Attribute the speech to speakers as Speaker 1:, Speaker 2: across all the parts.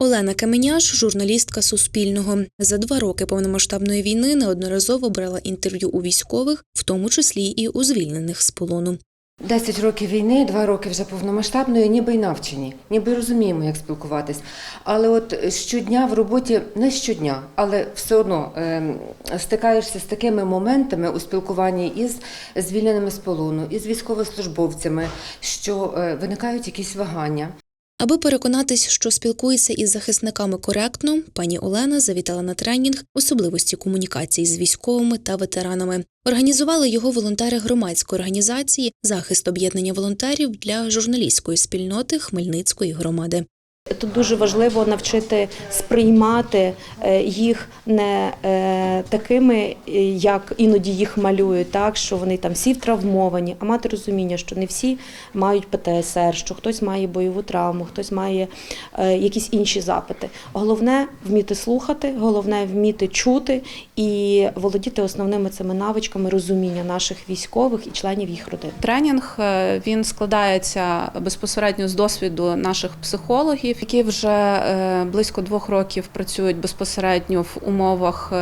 Speaker 1: Олена Каменяш, журналістка Суспільного. За два роки повномасштабної війни неодноразово брала інтерв'ю у військових, в тому числі і у звільнених з полону.
Speaker 2: 10 років війни, 2 роки вже повномасштабної, ніби й навчені, ніби розуміємо, як спілкуватись. Але от щодня в роботі, не щодня, але все одно е, стикаєшся з такими моментами у спілкуванні із звільненими з полону, із військовослужбовцями, що е, виникають якісь вагання.
Speaker 1: Аби переконатись, що спілкується із захисниками коректно, пані Олена завітала на тренінг особливості комунікації з військовими та ветеранами. Організували його волонтери громадської організації Захист об'єднання волонтерів для журналістської спільноти Хмельницької громади.
Speaker 3: Тут дуже важливо навчити сприймати е, їх не е, такими, е, як іноді їх малюють, так що вони там всі травмовані, а мати розуміння, що не всі мають ПТСР, що хтось має бойову травму, хтось має якісь інші запити. Головне вміти слухати, головне вміти чути і володіти основними цими навичками розуміння наших військових і членів їх родин.
Speaker 4: Тренінг він складається безпосередньо з досвіду наших психологів, які вже близько двох років працюють безпосередньо в умовах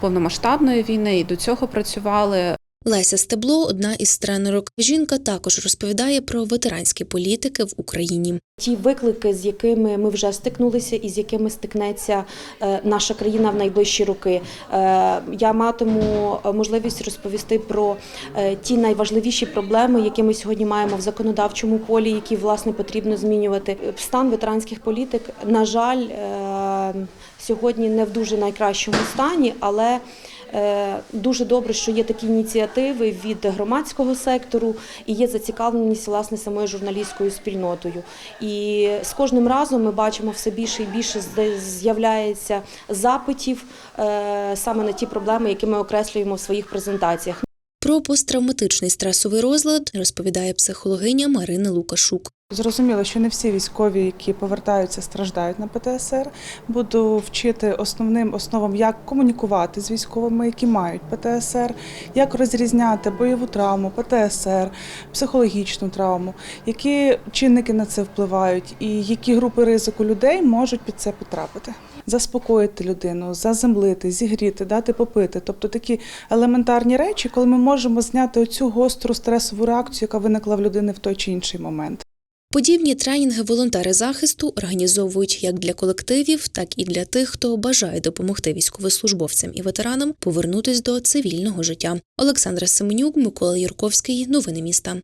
Speaker 4: повномасштабної війни і до цього працювали.
Speaker 1: Леся Стебло одна із тренерок. Жінка також розповідає про ветеранські політики в Україні.
Speaker 3: Ті виклики, з якими ми вже стикнулися, і з якими стикнеться е, наша країна в найближчі роки. Е, Я матиму можливість розповісти про е, ті найважливіші проблеми, які ми сьогодні маємо в законодавчому полі, які власне потрібно змінювати. Стан ветеранських політик, на жаль, е, сьогодні не в дуже найкращому стані, але Е, Дуже добре, що є такі ініціативи від громадського сектору і є зацікавленість власне самою журналістською спільнотою. І з кожним разом ми бачимо все більше і більше з'являється запитів е, саме на ті проблеми, які ми окреслюємо в своїх презентаціях.
Speaker 1: Про посттравматичний стресовий розлад розповідає психологиня Марина Лукашук.
Speaker 5: Зрозуміло, що не всі військові, які повертаються, страждають на ПТСР. Буду вчити основним основам, як комунікувати з військовими, які мають ПТСР, як розрізняти бойову травму, ПТСР, психологічну травму, які чинники на це впливають, і які групи ризику людей можуть під це потрапити. Заспокоїти людину, заземлити, зігріти, дати попити. Тобто такі елементарні речі, коли ми можемо зняти оцю гостру стресову реакцію, яка виникла в людини в той чи інший момент.
Speaker 1: Подібні тренінги волонтери захисту організовують як для колективів, так і для тих, хто бажає допомогти військовослужбовцям і ветеранам повернутись до цивільного життя. Олександра Семенюк, Микола Юрковський. Новини міста.